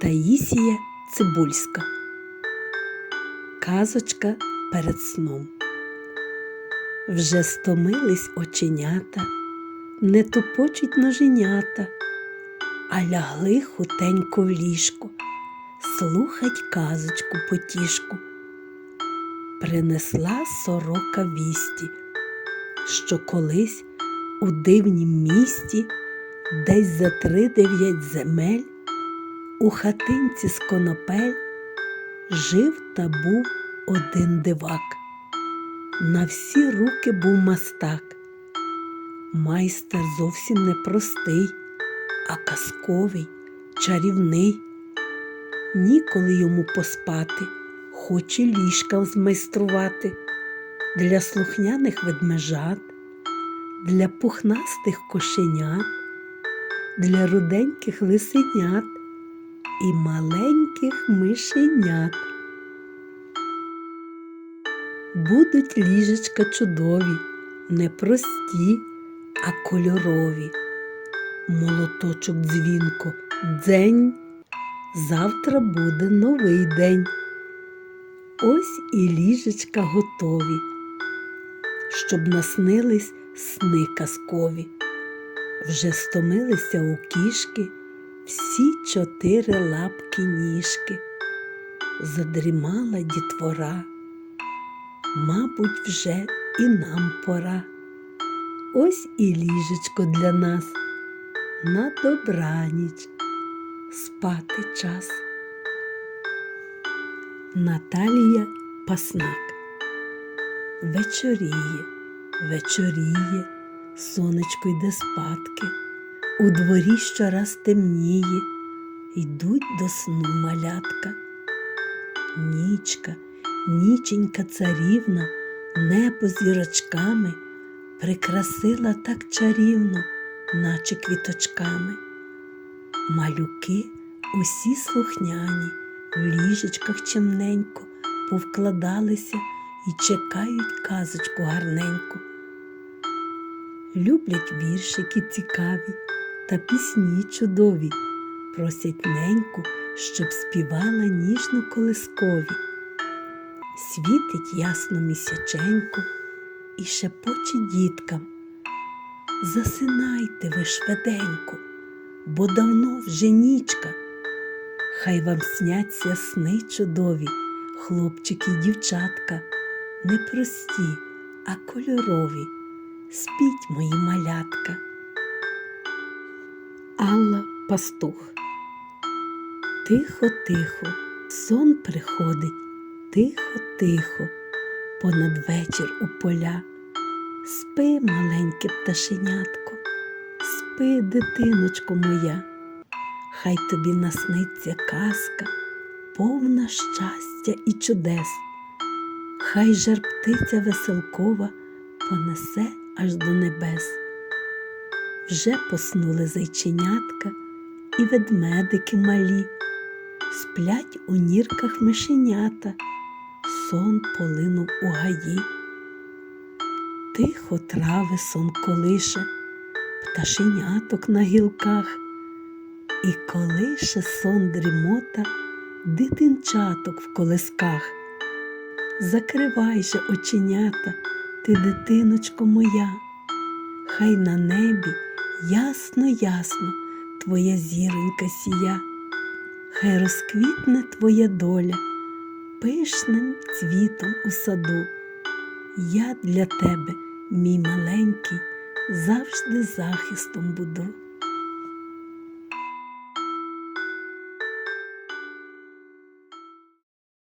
Таїсія Цибульська. Казочка перед сном. Вже стомились оченята, не тупочуть ноженята, а лягли хутенько в ліжко, слухать казочку потішку. Принесла сорока вісті, що колись у дивнім місті, десь за три дев'ять земель, у хатинці з конопель жив та був один дивак. На всі руки був мастак. Майстер зовсім не простий, а казковий, чарівний. Ніколи йому поспати, хоче ліжка змайструвати для слухняних ведмежат, для пухнастих кошенят, для руденьких лисенят і маленьких мишенят. Будуть ліжечка чудові, не прості, а кольорові. Молоточок дзвінко, дзень, завтра буде новий день. Ось і ліжечка готові, щоб наснились сни казкові. Вже стомилися у кішки всі чотири лапки ніжки. Задрімала дітвора. Мабуть, вже і нам пора. Ось і ліжечко для нас. На добраніч спати час. Наталія Паснак. Вечоріє, вечоріє, сонечко йде спадки. У дворі щораз темніє, йдуть до сну малятка. Нічка, ніченька царівна, небо зірочками прикрасила так чарівно, наче квіточками. Малюки усі слухняні, в ліжечках чимненько повкладалися і чекають казочку гарненьку. Люблять віршики цікаві та пісні чудові, просять неньку, щоб співала ніжно колискові. Світить ясно місяченько і шепоче діткам. Засинайте ви швиденько, бо давно вже нічка. Хай вам сняться сни чудові, хлопчики й дівчатка, не прості, а кольорові. Спіть, мої малятка. Пастух. Тихо, тихо, сон приходить, тихо, тихо, понад вечір у поля. Спи, маленьке пташенятко, спи, дитиночко моя, хай тобі насниться казка, повна щастя і чудес, хай жар птиця веселкова понесе аж до небес. Вже поснули зайченятка і ведмедики малі, сплять у нірках мишенята, сон полинув у гаї. Тихо трави сон колише, пташеняток на гілках, і колише сон дрімота дитинчаток в колисках. Закривай же оченята, ти, дитиночко моя, хай на небі ясно, ясно твоя зіронька сія, хай розквітне твоя доля пишним цвітом у саду. Я для тебе, мій маленький, завжди захистом буду.